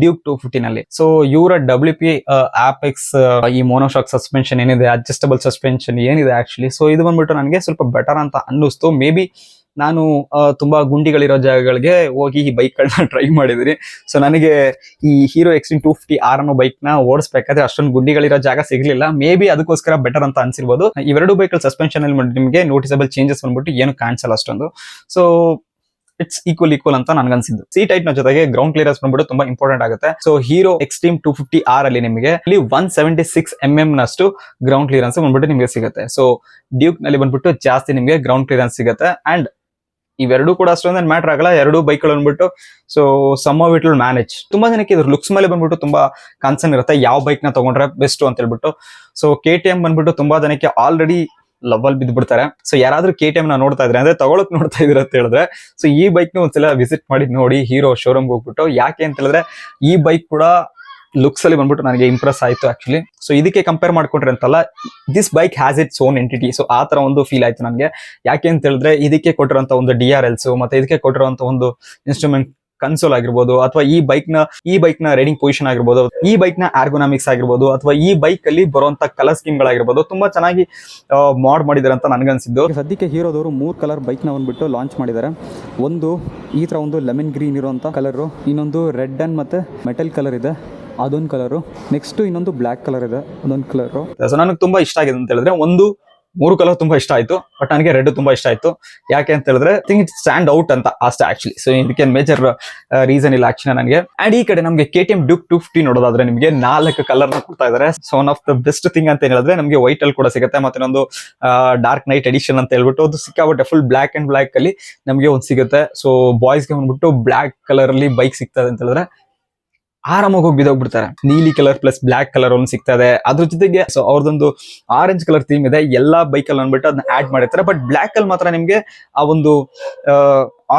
ಡ್ಯೂಕ್ ಟೂ ಫಿಫ್ಟಿ ನಲ್ಲಿ. ಸೊ ಇವರ ಡಬ್ಲ್ಯೂ ಪಿ ಆಪೆಕ್ಸ್ ಈ ಮೋನೋಶಾಕ್ ಸಸ್ಪೆನ್ಷನ್ ಏನಿದೆ ಅಡ್ಜಸ್ಟಬಲ್ ಸಸ್ಪೆನ್ಷನ್ ಏನಿದೆ ಆಕ್ಚುಲಿ ಸೊ ಇದು ಬಂದ್ಬಿಟ್ಟು ನನಗೆ ಸ್ವಲ್ಪ ಬೆಟರ್ ಅಂತ ಅನ್ನಿಸ್ತು. ಮೇ ಬಿ ನಾನು ತುಂಬಾ ಗುಂಡಿಗಳಿರೋ ಜಾಗಗಳಿಗೆ ಹೋಗಿ ಈ ಬೈಕ್ಗಳನ್ನ ಟ್ರೈ ಮಾಡಿದ್ದೀನಿ ಸೊ ನನಗೆ ಈ Hero Xtreme two fifty R ಅನ್ನೋ ಬೈಕ್ನ ಓಡಿಸ್ಬೇಕಾದ್ರೆ ಅಷ್ಟೊಂದು ಗುಂಡಿಗಳಿರೋ ಜಾಗ ಸಿಗ್ಲಿಲ್ಲ. ಮೇ ಬಿ ಅದಕ್ಕೋಸ್ಕರ ಬೆಟರ್ ಅಂತ ಅನ್ಸಿರ್ಬೋದು. ಇವೆರಡು ಬೈಕ್ ಸಸ್ಪೆನ್ಷನ್ ಅಲ್ಲಿ ನಿಮಗೆ ನೋಟಿಸಬಲ್ ಚೇಂಜಸ್ ಬಂದ್ಬಿಟ್ಟು ಏನು ಕಾಣಿಸಲ್ಲ ಅಷ್ಟೊಂದು. ಸೊ ಇಟ್ಸ್ ಈಕ್ವಲ್ ಈಕ್ವಲ್ ಅಂತ ನನ್ಗನ್ಸಿದ್ದು. ಸೀಟ್ ಹೈಟ್ನ ಜೊತೆಗೆ ಗ್ರೌಂಡ್ ಕ್ಲಿಯರೆನ್ಸ್ ಬಂದ್ಬಿಟ್ಟು ತುಂಬಾ ಇಂಪಾರ್ಟೆಂಟ್ ಆಗುತ್ತೆ. So Hero Xtreme two fifty R ಅಲ್ಲಿ ನಿಮಗೆ ಇಲ್ಲಿ one seventy six M M ನಷ್ಟು ಗ್ರೌಂಡ್ ಕ್ಲಿಯರೆನ್ಸ್ ಬಂದ್ಬಿಟ್ಟು ನಿಮಗೆ ಸಿಗುತ್ತೆ. ಸೊ ಡ್ಯೂಕ್ನಲ್ಲಿ ಬಂದ್ಬಿಟ್ಟು ಜಾಸ್ತಿ ನಿಮಗೆ ಗ್ರೌಂಡ್ ಕ್ಲಿಯರೆನ್ಸ್ ಸಿಗುತ್ತೆ. ಅಂಡ್ ಇವೆರಡು ಕೂಡ ಅಷ್ಟೊಂದೇನು ಮ್ಯಾಟರ್ ಆಗಲ್ಲ, ಎರಡು ಬೈಕ್ಗಳು ಬಂದ್ಬಿಟ್ಟು so some of it will manage ತುಂಬಾ ಜನಕ್ಕೆ ಇದ್ರ ಲುಕ್ಸ್ ಮೇಲೆ ಬಂದ್ಬಿಟ್ಟು ತುಂಬಾ ಕನ್ಸರ್ನ್ ಇರುತ್ತೆ, ಯಾವ ಬೈಕ್ನ ತಗೊಂಡ್ರೆ ಬೆಸ್ಟ್ ಅಂತ ಹೇಳ್ಬಿಟ್ಟು. ಸೊ ಕೆ ಟಿ ಎಂ ಬಂದ್ಬಿಟ್ಟು ತುಂಬಾ ಜನಕ್ಕೆ ಆಲ್ರೆಡಿ ಲವಲ್ ಬಿದ್ದ್ಬಿಡ್ತಾರೆ ಸೊ ಯಾರಾದ್ರೂ ಕೆ ಟಿ ಎಂ ನ ನೋಡ್ತಾ ಇದ್ರೆ, ಅಂದ್ರೆ ತಗೊಳಕ್ ನೋಡ್ತಾ ಇದ್ರೆ ಅಂತ ಹೇಳಿದ್ರೆ ಸೊ ಈ ಬೈಕ್ನ ಒಂದ್ಸಲ ವಿಸಿಟ್ ಮಾಡಿ ನೋಡಿ ಹೀರೋ ಶೋರೂಮ್ ಹೋಗ್ಬಿಟ್ಟು, ಯಾಕೆ ಅಂತ ಹೇಳಿದ್ರೆ, ಈ ಬೈಕ್ ಕೂಡ ಲುಕ್ಸ್ ಅಲ್ಲಿ ಬಂದ್ಬಿಟ್ಟು ನನಗೆ ಇಂಪ್ರೆಸ್ ಆಯ್ತು ಆಕ್ಚುಲಿ ಸೊ ಇದಕ್ಕೆ ಕಂಪೇರ್ ಮಾಡ್ಕೊಂಡ್ರೆ ಅಂತಲ್ಲ this bike has its own entity so ಆ ತರ ಒಂದು ಫೀಲ್ ಆಯ್ತು ನನಗೆ. ಯಾಕೆ ಅಂತ ಹೇಳಿದ್ರೆ, ಇದಕ್ಕೆ ಕೊಟ್ಟಿರುವಂತ ಒಂದು ಡಿ ಆರ್ ಎಲ್ಸ್ ಮತ್ತೆ ಇದಕ್ಕೆ ಕೊಟ್ಟಿರುವಂತ ಒಂದು ಇನ್ಸ್ಟ್ರೂಮೆಂಟ್ ಕನ್ಸೋಲ್ ಆಗಿರ್ಬೋದು, ಅಥವಾ ಈ ಬೈಕ್ನ, ಈ ಬೈಕ್ನ ರೈಡಿಂಗ್ ಪೊಸಿಷನ್ ಆಗಿರ್ಬೋದು, ಈ ಬೈಕ್ನ ಆರ್ಗೋನಾಮಿಕ್ಸ್ ಆಗಿರ್ಬೋದು, ಅಥವಾ ಈ ಬೈಕ್ ಅಲ್ಲಿ ಬರುವಂತ ಕಲರ್ ಸ್ಕೀಮ್ ಗಳಾಗಿರ್ಬೋದು, ತುಂಬಾ ಚೆನ್ನಾಗಿ ಮಾಡ್ ಮಾಡಿದಾರೆ ಅಂತ ನನ್ಗನ್ಸಿದ್ದು ಸದ್ಯಕ್ಕೆ ಹೀರೋದವರು ಮೂರು ಕಲರ್ ಬೈಕ್ನ ಬಂದ್ಬಿಟ್ಟು ಲಾಂಚ್ ಮಾಡಿದ್ದಾರೆ. ಒಂದು ಈ ತರ ಒಂದು ಲೆಮನ್ ಗ್ರೀನ್ ಇರುವಂತ ಕಲರ್ ಇನ್ನೊಂದು ರೆಡ್ ಅಂಡ್ ಮತ್ತೆ ಮೆಟಲ್ ಕಲರ್ ಇದೆ. ಅದೊಂದು ಕಲರು ನೆಕ್ಸ್ಟ್ ಇನ್ನೊಂದು ಬ್ಲಾಕ್ ಕಲರ್ ಇದೆ. ಅದೊಂದು ಕಲರು ಸೊ ನನಗೆ ತುಂಬಾ ಇಷ್ಟ ಆಗಿದೆ ಅಂತ ಹೇಳಿದ್ರೆ ಒಂದು ಮೂರು ಕಲರ್ ತುಂಬಾ ಇಷ್ಟ ಆಯ್ತು ಬಟ್ ನನಗೆ ರೆಡ್ ತುಂಬಾ ಇಷ್ಟ ಆಯ್ತು. ಯಾಕೆ ಅಂತ ಹೇಳಿದ್ರೆ ಥಿಂಕ್ ಇಟ್ ಸ್ಟ್ಯಾಂಡ್ ಔಟ್ ಅಂತ ಅಷ್ಟೇ ಆಕ್ಚುಲಿ ಸೊ ಇದಕ್ಕೆ ಮೇಜರ್ ರೀಸನ್ ಇಲ್ಲ ಆಕ್ಚುಲಿ ನನಗೆ. ಅಂಡ್ ಈ ಕಡೆ ನಮಗೆ K T M Duke two fifty ನೋಡೋದಾದ್ರೆ ನಿಮಗೆ ನಾಲ್ಕು ಕಲರ್ನ ಕೊಡ್ತಾ ಇದಾರೆ. So one of the best thing ಅಂತ ಹೇಳಿದ್ರೆ ನಮಗೆ ವೈಟ್ ಅಲ್ಲಿ ಕೂಡ ಸಿಗುತ್ತೆ. ಮತ್ತೆ ಒಂದು ಡಾರ್ಕ್ ನೈಟ್ ಎಡಿಷನ್ ಅಂತ ಹೇಳ್ಬಿಟ್ಟು ಅದು ಸಿಕ್ಕಾಬಿಟ್ಟೆ ಫುಲ್ ಬ್ಲಾಕ್ ಅಂಡ್ ಬ್ಲಾಕ್ ಅಲ್ಲಿ ನಮಗೆ ಒಂದು ಸಿಗುತ್ತೆ. ಸೊ ಬಾಯ್ಸ್ಗೆ ಬಂದ್ಬಿಟ್ಟು ಬ್ಲಾಕ್ ಕಲರ್ ಅಲ್ಲಿ ಬೈಕ್ ಸಿಗ್ತದೆ ಅಂತ ಹೇಳಿದ್ರೆ ಆರಾಮಾಗಿ ಹೋಗಿ ಬಿದ್ದೋಗ್ಬಿಡ್ತಾರೆ ನೀಲಿ ಕಲರ್ ಪ್ಲಸ್ ಬ್ಲಾಕ್ ಕಲರ್ ಒಂದು ಸಿಗ್ತದೆ. ಅದ್ರ ಜೊತೆಗೆ ಸೊ ಅವ್ರದೊಂದು ಆರೆಂಜ್ ಕಲರ್ ಥೀಮ್ ಇದೆ. ಎಲ್ಲಾ ಬೈಕ್ ಅಲ್ಲಿ ಅಂದ್ಬಿಟ್ಟು ಅದನ್ನ ಆಡ್ ಮಾಡಿರ್ತಾರೆ. ಬಟ್ ಬ್ಲಾಕ್ ಅಲ್ಲಿ ಮಾತ್ರ ನಿಮ್ಗೆ ಆ ಒಂದು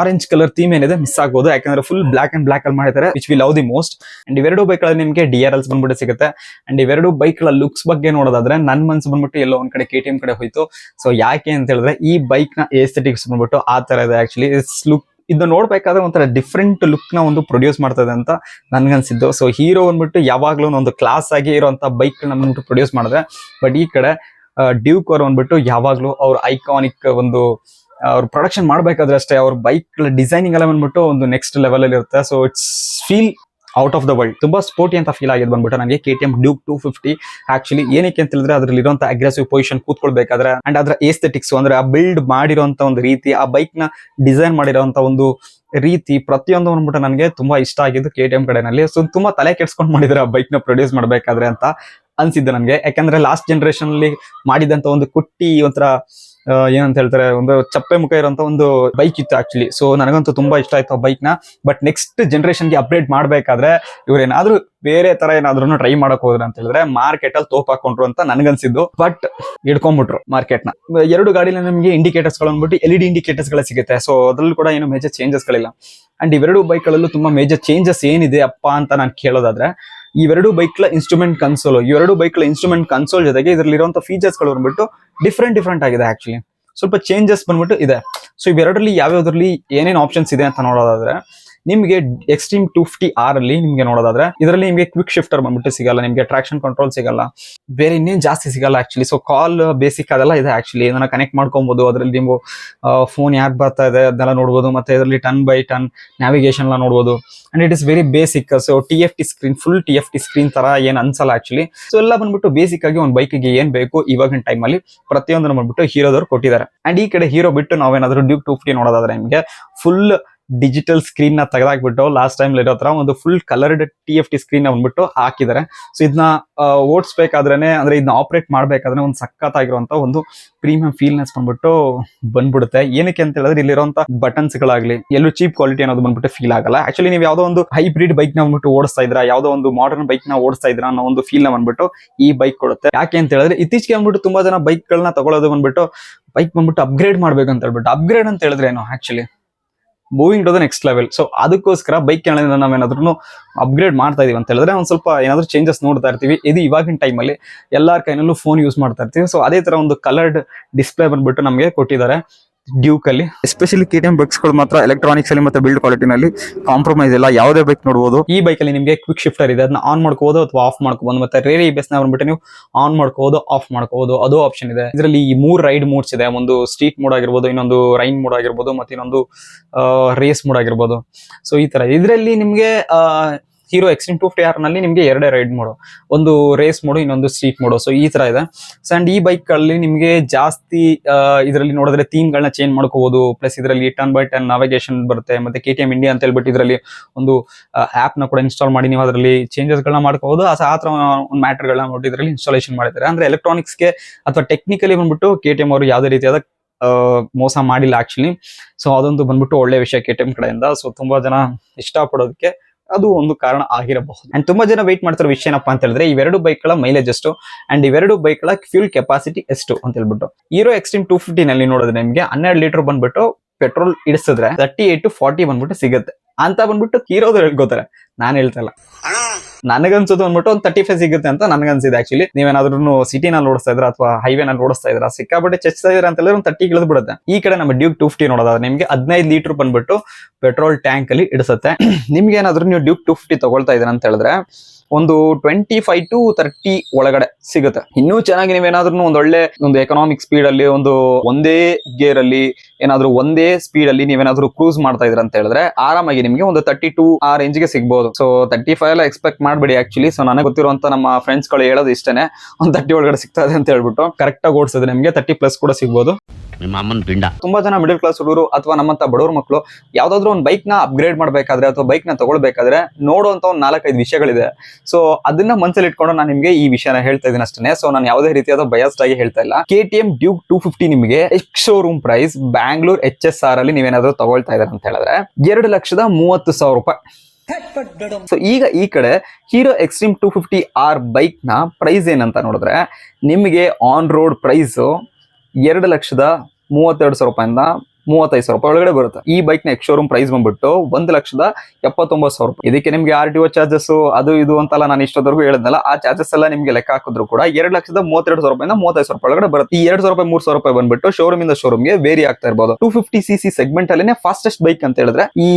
ಆರೆಂಜ್ ಕಲರ್ ಥೀಮ್ ಏನಿದೆ ಮಿಸ್ ಆಗ್ಬೋದು. ಯಾಕಂದ್ರೆ ಫುಲ್ ಬ್ಲಾಕ್ ಅಂಡ್ ಬ್ಲಾಕ್ ಅಲ್ಲಿ ಮಾಡಿದ್ದಾರೆ which we love the most and ಇವೆರಡು ಬೈಕ್ಗಳಲ್ಲಿ ನಿಮಗೆ ಡಿ ಆರ್ ಎಲ್ಸ್ ಬಂದ್ಬಿಟ್ಟು ಸಿಗುತ್ತೆ. ಅಂಡ್ ಇವೆರಡು ಬೈಕ್ಗಳ ಲುಕ್ಸ್ ಬಗ್ಗೆ ನೋಡೋದಾದ್ರೆ, ನನ್ ಮನ್ಸು ಬಂದ್ಬಿಟ್ಟು ಎಲ್ಲೋ ಒಂದ್ ಕಡೆ ಕೆ ಟಿ ಎಂ ಕಡೆ ಹೋಯ್ತು. ಸೊ ಯಾಕೆ ಅಂತ ಹೇಳಿದ್ರೆ, ಈ ಬೈಕ್ನ ಎಸ್ಥೆಟಿಕ್ಸ್ ಬಂದ್ಬಿಟ್ಟು ಆ ತರ ಇದೆ ಆಕ್ಚುಲಿ ಲುಕ್ ಇದು ನೋಡ್ಬೇಕಾದ್ರೆ ಒಂಥರ ಡಿಫ್ರೆಂಟ್ ಲುಕ್ನ ಒಂದು ಪ್ರೊಡ್ಯೂಸ್ ಮಾಡ್ತದೆ ಅಂತ ನನ್ಗನ್ಸಿದ್ದು. ಸೊ ಹೀರೋ ಬಂದ್ಬಿಟ್ಟು ಯಾವಾಗ್ಲೂ ಒಂದು ಕ್ಲಾಸ್ ಆಗಿ ಇರುವಂತ ಬೈಕ್ ಬಂದ್ಬಿಟ್ಟು ಪ್ರೊಡ್ಯೂಸ್ ಮಾಡಿದ್ರೆ ಬಟ್ ಈ ಕಡೆ ಡ್ಯೂಕ್ ಅವ್ರು ಬಂದ್ಬಿಟ್ಟು ಯಾವಾಗ್ಲೂ ಅವ್ರ ಐಕಾನಿಕ್ ಒಂದು ಅವ್ರು ಪ್ರೊಡಕ್ಷನ್ ಮಾಡ್ಬೇಕಾದ್ರೆ ಅಷ್ಟೇ, ಅವ್ರ ಬೈಕ್ ಡಿಸೈನಿಂಗ್ ಎಲ್ಲ ಬಂದ್ಬಿಟ್ಟು ಒಂದು ನೆಕ್ಸ್ಟ್ ಲೆವೆಲ್ ಅಲ್ಲಿ ಇರುತ್ತೆ so it's feel out of the world. ತುಂಬಾ ಸ್ಪೋರ್ಟಿ ಅಂತ ಫೀಲ್ ಆಗಿದೆ ಬಂದ್ಬಿಟ್ಟು ನನಗೆ K T M Duke two fifty actually ಏನಕ್ಕೆ ಅಂತ ಹೇಳಿದ್ರೆ ಅದ್ರಲ್ಲಿ ಇರುವಂತ ಅಗ್ರೆಸಿವ್ ಪೊಸಿಷನ್ ಕೂತ್ಕೊಳ್ಬೇಕಾದ್ರೆ ಅಂಡ್ ಅದರ ಏಸ್ಥೆಟಿಕ್ಸ್ ಅಂದ್ರೆ ಆ ಬಿಲ್ಡ್ ಮಾಡಿರೋಂತ ಒಂದು ರೀತಿ, ಆ ಬೈಕ್ನ ಡಿಸೈನ್ ಮಾಡಿರೋಂತ ಒಂದು ರೀತಿ ಪ್ರತಿಯೊಂದು ಬಂದ್ಬಿಟ್ಟು ನನಗೆ ತುಂಬಾ ಇಷ್ಟ ಆಗಿದ್ದು ಕೆ ಟಿ ಕಡೆನಲ್ಲಿ. ಸೊ ತುಂಬಾ ತಲೆ ಕೆಡ್ಸ್ಕೊಂಡು ಮಾಡಿದ್ರೆ ಆ ಬೈಕ್ನ ಪ್ರೊಡ್ಯೂಸ್ ಮಾಡಬೇಕಾದ್ರೆ ಅಂತ ಅನ್ಸಿದ್ದು ನನಗೆ ಯಾಕಂದ್ರೆ ಲಾಸ್ಟ್ ಜನರೇಷನ್ ಅಲ್ಲಿ ಮಾಡಿದಂತ ಒಂದು ಕುಟ್ಟಿ ಒಂಥರ ಏನಂತ ಹೇಳ್ತಾರೆ, ಒಂದು ಚಪ್ಪೆ ಮುಖ ಇರುವಂತ ಒಂದು ಬೈಕ್ ಇತ್ತು ಆಕ್ಚುಲಿ ಸೊ ನನಗಂತೂ ತುಂಬಾ ಇಷ್ಟ ಆಯ್ತು ಆ ಬೈಕ್ನ. ಬಟ್ ನೆಕ್ಸ್ಟ್ ಜನರೇಷನ್ಗೆ ಅಪ್ಡೇಟ್ ಮಾಡ್ಬೇಕಾದ್ರೆ ಇವ್ರೇನಾದ್ರೂ ಬೇರೆ ತರ ಏನಾದ್ರೂ ಟ್ರೈ ಮಾಡಕ್ ಹೋದ್ರ ಅಂತ ಹೇಳಿದ್ರೆ ಮಾರ್ಕೆಟ್ ಅಲ್ಲಿ ತೋಪ್ ಹಾಕೊಂಡ್ರು ಅಂತ ನನ್ಗನ್ಸಿದ್ದು. ಬಟ್ ಇಡ್ಕೊಂಡ್ಬಿಟ್ರು ಮಾರ್ಕೆಟ್ನ. ಎರಡು ಗಾಡಿಲಿ ನಮಗೆ ಇಂಡಿಕೇಟರ್ಸ್ಗಳು ಅಂದ್ಬಿಟ್ಟು ಎಲ್ ಇಡಿ ಇಂಡಿಕೇಟರ್ಸ್ಗಳ ಸಿಗುತ್ತೆ. ಸೊ ಅದ್ರಲ್ಲೂ ಕೂಡ ಏನು ಮೇಜರ್ ಚೇಂಜಸ್ ಗಳಿಲ್ಲ. ಅಂಡ್ ಇವೆರಡು ಬೈಕ್ ಗಳಲ್ಲೂ ತುಂಬಾ ಮೇಜರ್ ಚೇಂಜಸ್ ಏನಿದೆ ಅಪ್ಪ ಅಂತ ನಾನು ಕೇಳೋದಾದ್ರೆ ಇವೆರಡು ಬೈಕ್ ಇನ್ಸ್ಟ್ರೂಮೆಂಟ್ ಕನ್ಸೋಲ್ ಇವೆರಡು ಬೈಕ್ಲ ಇನ್ಸ್ಟ್ರೂಮೆಂಟ್ ಕನ್ಸೋಲ್ ಜೊತೆಗೆ ಇದರಲ್ಲಿರುವಂತ ಫೀಚರ್ಸ್ಗಳು ಬಂದ್ಬಿಟ್ಟು ಡಿಫ್ರೆಂಟ್ ಡಿಫ್ರೆಂಟ್ ಆಗಿದೆ ಆಕ್ಚುಲಿ ಸ್ವಲ್ಪ ಚೇಂಜಸ್ ಬಂದ್ಬಿಟ್ಟು ಇದೆ. ಸೊ ಇವೆರಡರಲ್ಲಿ ಯಾವ್ಯಾವ್ದ್ರಲ್ಲಿ ಏನೇನು ಆಪ್ಷನ್ಸ್ ಇದೆ ಅಂತ ನೋಡೋದಾದ್ರೆ ನಿಮಗೆ ಎಕ್ಸ್ಟ್ರೀಮ್ ಟೂ ಫಿಫ್ಟಿ ಆರ್ ಅಲ್ಲಿ ನಿಮ್ಗೆ ನೋಡೋದಾದ್ರೆ, ಇದರಲ್ಲಿ ನಿಮಗೆ ಕ್ವಿಕ್ ಶಿಫ್ಟರ್ ಬಂದ್ಬಿಟ್ಟು ಸಿಗಲ್ಲ, ನಿಮಗೆ ಟ್ರಾಕ್ಷನ್ ಕಂಟ್ರೋಲ್ ಸಿಗಲ್ಲ. ಬೇರೆ ಇನ್ನೇನು ಜಾಸ್ತಿ ಸಿಗಲ್ಲ ಆಕ್ಚುಲಿ ಸೊ ಕಾಲ್ ಬೇಸಿಕ್ ಅದೆಲ್ಲ ಇದೆ ಆಕ್ಚುಲಿ ಇದನ್ನ ಕನೆಕ್ಟ್ ಮಾಡ್ಕೊಬಹುದು ಅದರಲ್ಲಿ ನೀವು ಫೋನ್ ಯಾಕೆ ಬರ್ತಾ ಇದೆ ಅದನ್ನೆಲ್ಲ ನೋಡ್ಬೋದು, ಮತ್ತೆ ಇದರಲ್ಲಿ ಟನ್ ಬೈ ಟನ್ ನ್ಯಾವಿಗೇಷನ್ ಎಲ್ಲ ನೋಡ್ಬೋದು. And it is very basic so T F T screen full T F T screen ತರ ಏನು ಅನ್ಸಲ್ಲ ಆಕ್ಚುಲಿ ಸೊ ಎಲ್ಲ ಬಂದ್ಬಿಟ್ಟು ಬೇಸಿಕ್ ಆಗಿ ಒಂದು ಬೈಕಿಗೆ ಏನ್ ಬೇಕು ಇವಾಗಿನ ಟೈಮ್ ಅಲ್ಲಿ ಪ್ರತಿಯೊಂದನ್ನು ಬಂದ್ಬಿಟ್ಟು ಹೀರೋದವ್ರು ಕೊಟ್ಟಿದ್ದಾರೆ. ಅಂಡ್ ಈ ಕಡೆ ಹೀರೋ ಬಿಟ್ಟು ನಾವೇನಾದ್ರೂ ಡ್ಯೂಕ್ ಟೂ ಫಿಫ್ಟಿ ನೋಡೋದಾದ್ರೆ ನಿಮಗೆ ಫುಲ್ ಡಿಜಿಟಲ್ ಸ್ಕ್ರೀನ್ನ ತೆಗೆದಾಕ್ಬಿಟ್ಟು ಲಾಸ್ಟ್ ಟೈಮ್ ಇರೋ ತರ ಒಂದು full coloured T F T screen ಬಂದ್ಬಿಟ್ಟು ಹಾಕಿದ್ದಾರೆ. ಸೊ ಇದನ್ನ ಓಡಿಸ್ಬೇಕಾದ್ರೇನೆ, ಅಂದ್ರೆ ಇದನ್ನ ಆಪರೇಟ್ ಮಾಡ್ಬೇಕಾದ್ರೆ ಒಂದು ಸಖತ್ತಾಗಿರುವಂತ ಒಂದು ಪ್ರೀಮಿಯಂ ಫೀಲ್ನೆಸ್ ಬಂದ್ಬಿಟ್ಟು ಬಂದ್ಬಿಡುತ್ತೆ. ಏನಕ್ಕೆ ಅಂತ ಹೇಳಿದ್ರೆ ಇಲ್ಲಿರುವಂತ ಬಟನ್ಸ್ ಗಳಾಗ್ಲಿ, ಎಲ್ಲೂ ಚೀಪ್ ಕ್ವಾಲಿಟಿ ಅನ್ನೋದು ಬಂದ್ಬಿಟ್ಟು ಫೀಲ್ ಆಗಲ್ಲ. ಆಕ್ಚುಲಿ ನೀವು ಯಾವ್ದೋ ಒಂದು ಹೈಬ್ರಿಡ್ ಬೈಕ್ನ ಬಂದ್ಬಿಟ್ಟು ಓಡಿಸ್ತಾ ಇದ್ರ ಯಾವ್ದೋ ಒಂದು ಮಾಡರ್ನ್ ಬೈಕ್ನ ಓಡಿಸ್ತಾ ಇದ್ರ ಅನ್ನೋ ಒಂದು ಫೀಲ್ನ ಬಂದ್ಬಿಟ್ಟು ಈ ಬೈಕ್ ಕೊಡುತ್ತೆ. ಯಾಕೆ ಅಂತ ಹೇಳಿದ್ರೆ ಇತ್ತೀಚೆಗೆ ಬಂದ್ಬಿಟ್ಟು ತುಂಬಾ ಜನ ಬೈಕ್ ಗಳನ್ನ ತಗೊಳ್ಳೋದು ಬಂದ್ಬಿಟ್ಟು ಬೈಕ್ ಬಂದ್ಬಿಟ್ಟು ಅಪ್ಗ್ರೇಡ್ ಮಾಡ್ಬೇಕು ಅಂತ ಹೇಳ್ಬಿಟ್ಟು. ಅಪ್ಗ್ರೇಡ್ ಅಂತ ಹೇಳಿದ್ರೆ ಏನು actually moving to the next level so ಅದಕ್ಕೋಸ್ಕರ ಬೈಕ್ ನಾವೇನಾದ್ರೂ ಅಪ್ಗ್ರೇಡ್ ಮಾಡ್ತಾ ಇದೀವಿ ಅಂತ ಹೇಳಿದ್ರೆ ಒಂದ್ ಸ್ವಲ್ಪ ಏನಾದ್ರೂ ಚೇಂಜಸ್ ನೋಡ್ತಾ ಇರ್ತೀವಿ. ಇದು ಇವಾಗಿನ ಟೈಮಲ್ಲಿ ಎಲ್ಲರ ಕೈನಲ್ಲೂ ಫೋನ್ ಯೂಸ್ ಮಾಡ್ತಾ ಇರ್ತೀವಿ. ಸೊ ಅದೇ ತರ ಒಂದು ಕಲರ್ಡ್ ಡಿಸ್ಪ್ಲೇ ಬಂದ್ಬಿಟ್ಟು ನಮಗೆ ಕೊಟ್ಟಿದ್ದಾರೆ. ಡ್ಯೂಕ್ ಅಲ್ಲಿ. ಎಸ್ಪೆಷಲಿ ಎಂ ಬೈಕ್ಸ್ಗಳು ಮಾತ್ರ ಎಲೆಕ್ಟ್ರಾನಿಕ್ಸ್ ಅಲ್ಲಿ ಮತ್ತೆ ಬಿಲ್ಡ್ ಕ್ವಾಲಿಟಿನಲ್ಲಿ ಕಾಂಪ್ರಮೈಸ್ ಇಲ್ಲ. ಯಾವುದೇ ಬೈಕ್ ನೋಡಬಹುದು ಈ ಬೈಕ್ ಅಲ್ಲಿ ನಿಮಗೆ ಕ್ವಿಕ್ ಶಿಫ್ಟರ್ ಇದೆ. ಅದನ್ನ ಆನ್ ಮಾಡ್ಕೋಬಹುದು ಅಥವಾ ಆಫ್ ಮಾಡ್ಕೋಬಹುದು ಮತ್ತೆ ರೇರಿ ಬೇಸ್ನ ಬಂದ್ಬಿಟ್ಟು ನೀವು ಆನ್ ಮಾಡ್ಕೋಬಹುದು ಆಫ್ ಮಾಡ್ಕೋಬಹುದು ಅದು ಆಪ್ಷನ್ ಇದೆ. ಇದರಲ್ಲಿ ಈ ಮೂರ್ ರೈಡ್ ಮೋಡ್ಸ್ ಇದೆ. ಒಂದು ಸ್ಟ್ರೀಟ್ ಮೋಡ್ ಆಗಿರ್ಬೋದು, ಇನ್ನೊಂದು ರೈನ್ ಮೋಡ್ ಆಗಿರ್ಬೋದು, ಮತ್ತೆ ಇನ್ನೊಂದು ರೇಸ್ ಮೋಡ್ ಆಗಿರ್ಬೋದು. ಸೊ ಈ ತರ ಇದರಲ್ಲಿ ನಿಮಗೆ ಹೀರೋ ಎಕ್ಸ್ಟ್ರೀಮ್ ಟೂ ಫಿಫ್ಟಿ ನಲ್ಲಿ ನಿಮಗೆ ಎರಡೇ ರೈಡ್ ಮೋಡು ಒಂದು ರೇಸ್ ಮೋಡು ಇನ್ನೊಂದು ಸ್ಟ್ರೀಟ್ ಮೋಡು ಸೊ ಈ ತರ ಇದೆ. ಸೊ ಅಂಡ್ ಈ ಬೈಕ್ ಅಲ್ಲಿ ನಿಮಗೆ ಜಾಸ್ತಿ ಇದರಲ್ಲಿ ನೋಡಿದ್ರೆ ಥೀಮ್ ಗಳನ್ನ ಚೇಂಜ್ ಮಾಡ್ಕೋಬಹುದು ಪ್ಲಸ್ ಇದರಲ್ಲಿ ಟರ್ನ್ ಬೈ ಟರ್ನ್ ನಾವಿಗೇಷನ್ ಬರುತ್ತೆ. ಮತ್ತೆ ಕೆ ಟಿ ಎಂ ಇಂಡಿಯಾ ಅಂತ ಹೇಳ್ಬಿಟ್ಟು ಇದರಲ್ಲಿ ಒಂದು ಆಪ್ನ ಕೂಡ ಇನ್ಸ್ಟಾಲ್ ಮಾಡಿ ನೀವು ಅದರಲ್ಲಿ ಚೇಂಜಸ್ ಗಳನ್ನ ಮಾಡ್ಕೋಬಹುದು ಆ ತರ ಒಂದು ಮ್ಯಾಟರ್ ಗಳನ್ನ ನೋಡಿ ಇದರಲ್ಲಿ ಇನ್ಸ್ಟಾಲೇಷನ್ ಮಾಡಿದ್ದಾರೆ ಅಂದ್ರೆ ಎಲೆಕ್ಟ್ರಾನಿಕ್ಸ್ಗೆ ಅಥವಾ ಟೆಕ್ನಿಕಲಿ ಬಂದ್ಬಿಟ್ಟು ಕೆ ಟಿ ಎಂ ಅವರು ಯಾವುದೇ ರೀತಿಯಾದ ಮೋಸ ಮಾಡಿಲ್ಲ ಆಕ್ಚುಲಿ ಸೊ ಅದೊಂದು ಬಂದ್ಬಿಟ್ಟು ಒಳ್ಳೆ ವಿಷಯ ಕೆ ಟಿ ಎಂ ಕಡೆಯಿಂದ. ಸೊ ತುಂಬಾ ಜನ ಇಷ್ಟಪಡೋದಕ್ಕೆ ಅದು ಒಂದು ಕಾರಣ ಆಗಿರಬಹುದು. ಅಂಡ್ ತುಂಬಾ ಜನ ವೆಯ್ಟ್ ಮಾಡ್ತಿರೋ ವಿಷಯ ಏನಪ್ಪಾ ಅಂತ ಹೇಳಿದ್ರೆ, ಇವೆರಡು ಬೈಕ್ಗಳ ಮೈಲೇಜ್ ಎಷ್ಟು? ಅಂಡ್ ಇವೆರಡು ಬೈಕ್ಗಳ ಫ್ಯೂಲ್ ಕೆಪಾಸಿಟಿ ಎಷ್ಟು ಅಂತ ಹೇಳ್ಬಿಟ್ಟು. ಹೀರೋ ಎಕ್ಸ್ಟ್ರೀಮ್ ಟೂ ಫಿಫ್ಟಿ ನಲ್ಲಿ ನೋಡಿದ್ರೆ ನಿಮಗೆ ಹನ್ನೆರಡು ಲೀಟರ್ ಬಂದ್ಬಿಟ್ಟು ಪೆಟ್ರೋಲ್ ಇಡಿಸಿದ್ರೆ ತರ್ಟಿ ಏಟ್ ಟು ಫಾರ್ಟಿ ಬಂದ್ಬಿಟ್ಟು ಸಿಗುತ್ತೆ. ಅಂತ ಬಂದ್ಬಿಟ್ಟು ಕೀರೋದ್ರು ಹೇಳ್ಕೋತಾರೆ. ನಾನು ಹೇಳ್ತಾ ಇಲ್ಲ ನನಗನ್ಸೋದು ಅಂದ್ಬಿಟ್ಟು ಒಂದು ತರ್ಟಿ ಫೈವ್ ಸಿಗುತ್ತೆ ಅಂತ ನನಗನ್ಸಿದೆ ಆಕ್ಚುಲಿ ನೀವೇನಾದ್ರೂ ಸಿಟಿನಲ್ಲಿ ಓಡಿಸ್ತಾ ಇದ್ರ ಅಥವಾ ಹೈವೇ ನಲ್ಲಿ ಓಡಿಸ್ತಾ ಇದ್ರ? ಸಿಕ್ಕಾಪಟ್ಟೆ ಚಚ್ತಾ ಇದ್ರ ಅಂತ ಹೇಳಿದ್ರೆ ಒಂದು ತರ್ಟಿ ಇಳಿದು ಬಿಡುತ್ತೆ ಈ ಕಡೆ ನಮ್ಮ ಡ್ಯೂಕ್ ಟೂ ಫಿಫ್ಟಿ ನೋಡೋದಾದ್ರೆ ನಿಮಗೆ ಹದಿನೈದು ಲೀಟರ್ ಬಂದ್ಬಿಟ್ಟು ಪೆಟ್ರೋಲ್ ಟ್ಯಾಂಕ್ ಅಲ್ಲಿ ಇಡಿಸುತ್ತೆ. ನಿಮ್ಗೆ ಏನಾದ್ರು ನೀವು ಡ್ಯೂಕ್ ಟೂ ಫಿಫ್ಟಿ ತಗೊಳ್ತಾ ಇದ್ರ ಅಂತ ಹೇಳಿದ್ರೆ ಒಂದು ಟ್ವೆಂಟಿ ಫೈವ್ ಟು ತರ್ಟಿ ಒಳಗಡೆ ಸಿಗುತ್ತೆ. ಇನ್ನೂ ಚೆನ್ನಾಗಿ ನೀವೇನಾದ್ರೂ ಒಂದು ಒಳ್ಳೆ ಒಂದು ಎಕನಾಮಿಕ್ ಸ್ಪೀಡ್ ಅಲ್ಲಿ ಒಂದು ಒಂದೇ ಗೇರ್ ಅಲ್ಲಿ ಏನಾದ್ರೂ ಒಂದೇ ಸ್ಪೀಡ್ ಅಲ್ಲಿ ನೀವೇನಾದ್ರೂ ಕ್ರೂಸ್ ಮಾಡ್ತಾ ಇದ್ರ ಅಂತ ಹೇಳಿದ್ರೆ ಆರಾಮಾಗಿ ನಿಮಗೆ ಒಂದು ತರ್ಟಿ ಟು ಆ ರೇಂಜ್ಗೆ ಸಿಗ್ಬೋದು. ಸೊ ತರ್ಟಿ ಫೈವ್ ಎಲ್ಲ ಎಕ್ಸ್ಪೆಕ್ಟ್ ಮಾಡಬೇಡಿ ಆಕ್ಚುಲಿ ಸೊ ನನಗೆ ಗೊತ್ತಿರುವಂತ ನಮ್ಮ ಫ್ರೆಂಡ್ಸ್ಗಳು ಹೇಳೋದು ಇಷ್ಟೇನೆ. ಒಂದು ತರ್ಟಿ ಒಳಗಡೆ ಸಿಗ್ತದೆ ಅಂತ ಹೇಳ್ಬಿಟ್ಟು ಕರೆಕ್ಟ್ ಆಗಿ ಓಡಿಸಿದ್ರೆ ನಿಮಗೆ ತರ್ಟಿ ಪ್ಲಸ್ ಕೂಡ ಸಿಗ್ಬೋದು. ನಿಮ್ಮ ಅಮ್ಮನ ಪಿಂಡ. ತುಂಬಾ ಜನ ಮಿಡಲ್ ಕ್ಲಾಸ್ ಹುಡುಗರು ಅಥವಾ ನಮ್ಮಂತ ಬಡವ್ರ ಮಕ್ಕಳು ಯಾವ್ದಾದ್ರು ಒಂದು ಬೈಕ್ನ ಅಪ್ಗ್ರೇಡ್ ಮಾಡ್ಬೇಕಾದ್ರೆ ಅಥವಾ ಬೈಕ್ನ ತಗೊಳ್ಬೇಕಾದ್ರೆ ನೋಡುವಂತ ಒಂದು ನಾಲ್ಕೈದು ವಿಷಯಗಳಿದೆ. ಸೊ ಅದನ್ನ ಮನಸ್ಸಲ್ಲಿ ಇಟ್ಕೊಂಡು ನಾನು ನಿಮಗೆ ಈ ವಿಷಯನ ಹೇಳ್ತಾ ಇದ್ದೀನಿ ಅಷ್ಟೇ ಸೊ ನಾನು ಯಾವುದೇ ರೀತಿಯಾದ ಬಯಸ್ಡ್ ಆಗಿ ಹೇಳ್ತಾ ಇಲ್ಲ. K T M Duke two fifty ನಿಮಗೆ ex showroom price Bangalore H S R ಅಲ್ಲಿ ನೀವೇನಾದ್ರೂ ತಗೊಳ್ತಾ ಇದ್ದಾರೆ ಅಂತ ಹೇಳಿದ್ರೆ ಎರಡು ಲಕ್ಷದ ಮೂವತ್ತು ಸಾವಿರ ರೂಪಾಯಿ. ಸೊ ಈಗ ಈ ಕಡೆ Hero Xtreme two fifty R ಬೈಕ್ನ ಪ್ರೈಸ್ ಏನಂತ ನೋಡಿದ್ರೆ ನಿಮಗೆ ಆನ್ ರೋಡ್ ಪ್ರೈಸ್ ಎರಡು ಲಕ್ಷದ ಮೂವತ್ತೆರಡು ಸಾವಿರ ರೂಪಾಯಿಂದ ಮೂವತ್ತೈದು ಸಾವಿರ ರೂಪಾಯಿ ಒಳಗಡೆ ಬರುತ್ತೆ. ಈ ಬೈಕ್ನ ಎಕ್ಸ್ ಶೋರೂಮ್ ಪ್ರೈಸ್ ಬಂದ್ಬಿಟ್ಟು ಒಂದು ಲಕ್ಷದ ಎಪ್ಪತ್ತೊಂಬತ್ತು ಸಾವಿರ ರೂಪಾಯಿ. ಇದಕ್ಕೆ ನಿಮಗೆ ಆರ್ ಟಿ ಒ ಚಾರ್ಜಸ್ ಅದು ಇದು ಅಂತಲ್ಲ ನಾನು ಇಷ್ಟೊತ್ತವರೆಗೂ ಹೇಳಿದ್ನಲ್ಲ, ಆ ಚಾರ್ಜಸ್ ಎಲ್ಲ ನಿಮಗೆ ಲೆಕ್ಕ ಹಾಕಿದ್ರು ಕೂಡ ಎರಡು ಲಕ್ಷದ ಮೂವತ್ತೆರಡು ಸಾವಿರ ರೂಪಾಯಿ ಮೂವತ್ತೈದು ಸಾವಿರ ಒಳಗಡೆ ಬರುತ್ತೆ. ಈ ಎರಡು ಸಾವಿರ ರೂಪಾಯಿ, ಮೂರು ಸಾವಿರ ರೂಪಾಯಿ ಬಂದ್ಬಿಟ್ಟು ಶೋರೂಮ್ ಇಂದ ಶೋರೂಮ್ಗೆ ವೇರಿ ಆಗ್ತಾ ಇರಬಹುದು two fifty C C segment ಅಲ್ಲೇ ಫಾಸ್ಟೆಸ್ಟ್ ಬೈಕ್ ಅಂತ ಹೇಳಿದ್ರೆ, ಈ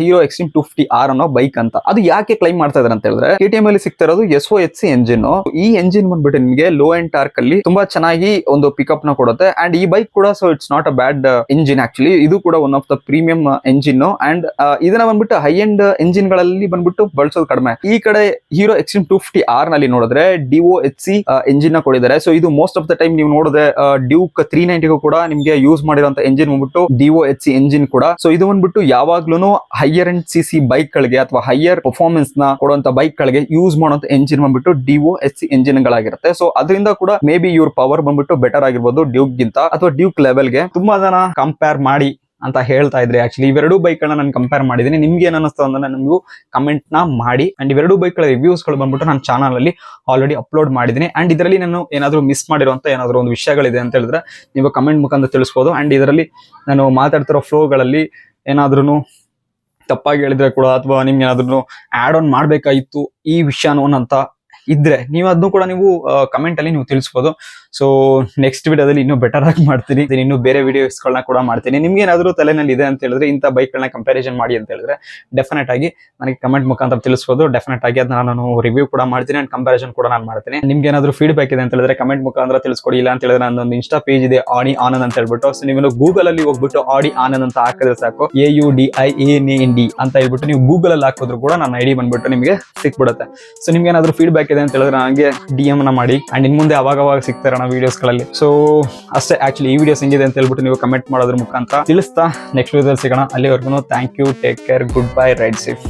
Hero Xtreme two fifty R ಅನ್ನೋ ಬೈಕ್ ಅಂತ. ಅದು ಯಾಕೆ ಕ್ಲೈಮ್ ಮಾಡ್ತಾ ಇದಾರೆ ಅಂತ ಹೇಳಿದ್ರೆ ಕೆ ಟಿ ಎಂ ಅಲ್ಲಿ ಸಿಗ್ತಾ ಇರೋದು S O H C engine ಈ ಎಂಜಿನ್ ಬಂದ್ಬಿಟ್ಟು ನಿಮಗೆ ಲೋ ಅಂಡ್ ಟಾರ್ಕ್ ಅಲ್ಲಿ ತುಂಬಾ ಚೆನ್ನಾಗಿ ಒಂದು ಪಿಕಪ್ನ ಕೊಡುತ್ತೆ. ಅಂಡ್ ಈ ಬೈಕ್ ಕೂಡ so it's not a bad engine actually ಇದು ಕೂಡ one of the premium engine and ಇದನ್ನ ಬಂದ್ಬಿಟ್ಟು ಹೈ ಎಂಡ್ ಎಂಜಿನ್ಗಳಲ್ಲಿ ಬಂದ್ಬಿಟ್ಟು ಬಳಸೋದು ಕಡಿಮೆ. ಈ ಕಡೆ ಹೀರೋ ಎಕ್ಸ್ಟ್ರೀಮ್ ಟೂ ಫಿಫ್ಟಿ ಆರ್ನಲ್ಲಿ ನೋಡಿದ್ರೆ ಡಿಒ ಎಚ್ ಸಿ ಎಂಜಿನ್ನ ಕೊಡಿದ್ದಾರೆ. ಸೊ ಇದು ಮೋಸ್ಟ್ ಆಫ್ ದ ಟೈಮ್ ನೀವು ನೋಡಿದ್ರೆ ಡ್ಯೂಕ್ ತ್ರೀ ನೈಂಟಿಗೂ ಕೂಡ ನಿಮಗೆ ಯೂಸ್ ಮಾಡಿರುವಂತ ಎಂಜಿನ್ ಬಂದ್ಬಿಟ್ಟು D O H C engine ಕೂಡ. ಸೊ ಇದು ಬಂದ್ಬಿಟ್ಟು ಯಾವಾಗ್ಲೂ higher and C C bike ಗಳಿಗೆ ಅಥವಾ ಹೈಯರ್ ಪರ್ಫಾರ್ಮೆನ್ಸ್ನ ಕೊಡುವಂತ ಬೈಕ್ ಗಳಿಗೆ ಯೂಸ್ ಮಾಡುವಂತ ಎಂಜಿನ್ ಬಂದ್ಬಿಟ್ಟು D O H C engine ಗಳಾಗಿರುತ್ತೆ. So ಅದರಿಂದ ಕೂಡ ಮೇ ಬಿ ಇವ್ರ ಪವರ್ ಬಂದ್ಬಿಟ್ಟು ಬೆಟರ್ ಆಗಿರ್ಬೋದು ಡ್ಯೂಕ್ ಗಿಂತ, ಅಥವಾ ಡ್ಯೂಕ್ ಲೆವೆಲ್ಗೆ ತುಂಬಾ ಜನ ಕಂಪೇರ್ ಮಾಡಿ ಅಂತ ಹೇಳ್ತಾ ಇದ್ರೆ ಆಕ್ಚುಲಿ ಇವೆರಡು ಬೈಕ್ ಗಳನ್ನ ನಾನು ಕಂಪೇರ್ ಮಾಡಿದ್ದೀನಿ. ನಿಮ್ಗೆ ಏನ ಅನಿಸ್ತು ಅಂದ್ರೆ ಕಮೆಂಟ್ನ ಮಾಡಿ. ಅಂಡ್ ಇವೆರಡು ಬೈಕ್ಗಳ ರಿವ್ಯೂಸ್ಗಳು ಬಂದ್ಬಿಟ್ಟು ನಾನು ಚಾನಲ್ ಅಲ್ಲಿ ಆಲ್ರೆಡಿ ಅಪ್ಲೋಡ್ ಮಾಡಿದ್ದೀನಿ. ಅಂಡ್ ಇದರಲ್ಲಿ ನಾನು ಏನಾದರೂ ಮಿಸ್ ಮಾಡಿರುವಂತ ಏನಾದರೂ ಒಂದು ವಿಷಯಗಳಿದೆ ಅಂತ ಹೇಳಿದ್ರೆ ನೀವು ಕಮೆಂಟ್ ಮುಖಾಂತರ ತಿಳಿಸ್ಬೋದು. ಅಂಡ್ ಇದರಲ್ಲಿ ನಾನು ಮಾತಾಡ್ತಿರೋ ಫ್ಲೋಗಳಲ್ಲಿ ಏನಾದ್ರೂ ತಪ್ಪಾಗಿ ಹೇಳಿದ್ರೆ ಕೂಡ ಅಥವಾ ನಿಮ್ಗೆ ಏನಾದ್ರೂ ಆಡ್ ಆನ್ ಮಾಡಬೇಕಾಗಿತ್ತು ಈ ವಿಷಯನೂ ಅಂತ ಇದ್ರೆ ನೀವು ಅದನ್ನು ಕೂಡ ನೀವು ಕಮೆಂಟ್ ಅಲ್ಲಿ ನೀವು ತಿಳಿಸ್ಬೋದು. ಸೊ ನೆಕ್ಸ್ಟ್ ವಿಡಿಯೋದಲ್ಲಿ ಇನ್ನೂ ಬೆಟರ್ ಆಗಿ ಮಾಡ್ತೀನಿ. ಇನ್ನು ಬೇರೆ ವಿಡಿಯೋಸ್ಗಳನ್ನ ಕೂಡ ಮಾಡ್ತೀನಿ. ನಿಮ್ಗೆ ಏನಾದರೂ ತಲೆನಲ್ಲಿ ಇದೆ ಅಂತ ಹೇಳಿದ್ರೆ ಇಂಥ ಬೈಕ್ಗಳನ್ನ ಕಂಪ್ಯಾರಿಸನ್ ಮಾಡಿ ಅಂತ ಹೇಳಿದ್ರೆ ಡೆಫಿನೆಟ್ ಆಗಿ ನನಗೆ ಕಮೆಂಟ್ ಮುಖಾಂತರ ತಿಳಿಸ್ಬೋದು. ಡೆಫಿನೆಟ್ ಆಗಿ ಅದನ್ನ ನಾನು ರಿವ್ಯೂ ಕೂಡ ಮಾಡ್ತೀನಿ ಅಂಡ್ ಕಂಪ್ಯಾರಿಸನ್ ಕೂಡ ನಾನು ಮಾಡ್ತೀನಿ. ನಿಮ್ಗೆ ಏನಾದರೂ ಫೀಡ್ಬ್ಯಾಕ್ ಇದೆ ಅಂತ ಹೇಳಿದ್ರೆ ಕಮೆಂಟ್ ಮುಖಾಂತರ ತಿಳಿಸ್ಕೊಡಿ. ಇಲ್ಲ ಅಂತ ಹೇಳಿದ್ರೆ ನನ್ನೊಂದು ಇನ್ಸ್ಟಾ ಪೇಜ್ ಇದೆ ಆಡಿ ಆನಂದ್ ಅಂತ ಹೇಳ್ಬಿಟ್ಟು. ಸೊ ನೀವು ಗೂಗಲ್ ಅಲ್ಲಿ ಹೋಗ್ಬಿಟ್ಟು ಆಡಿ ಆನಂದ್ ಅಂತ ಹಾಕಿದ್ರೆ ಸಾಕು. A U D I N N D ಅಂತ ಹೇಳ್ಬಿಟ್ಟು ನೀವು ಗೂಗಲ್ ಅಲ್ಲಿ ಹಾಕಿದ್ರು ಕೂಡ ನನ್ನ ಐಡಿ ಬಂದ್ಬಿಟ್ಟು ನಿಮಗೆ ಸಿಕ್ಬಿಡುತ್ತೆ. ಸೊ ನಿಮ್ಗೆ ಏನಾದರೂ ಫೀಡ್ಬ್ಯಾಕ್ ಇದೆ ಅಂತ ಹೇಳಿದ್ರೆ ನನಗೆ ಡಿ ಎಂ ನ ಮಾಡಿ. ಅಂಡ್ ಇನ್ ಮುಂದೆ ಅವಾಗ ಅವಾಗ ಸಿಗ್ತಾರೆ ನಾ ವಿಡಿಯೋಸ್ಗಳಲ್ಲಿ. ಸೊ ಅಷ್ಟೇ ಆಕ್ಚುಲಿ ಈ ವಿಡಿಯೋಸ್ ಹೆಂಗಿದೆ ಅಂತ ಹೇಳ್ಬಿಟ್ಟು ನೀವು ಕಮೆಂಟ್ ಮಾಡೋದ್ರ ಮುಖಾಂತರ ತಿಳಿಸ್ತಾ ನೆಕ್ಸ್ಟ್ ವಿಡಿಯೋದಲ್ಲಿ ಸಿಗೋಣ. ಅಲ್ಲಿವರೆಗೂ thank you take care good bye ride safe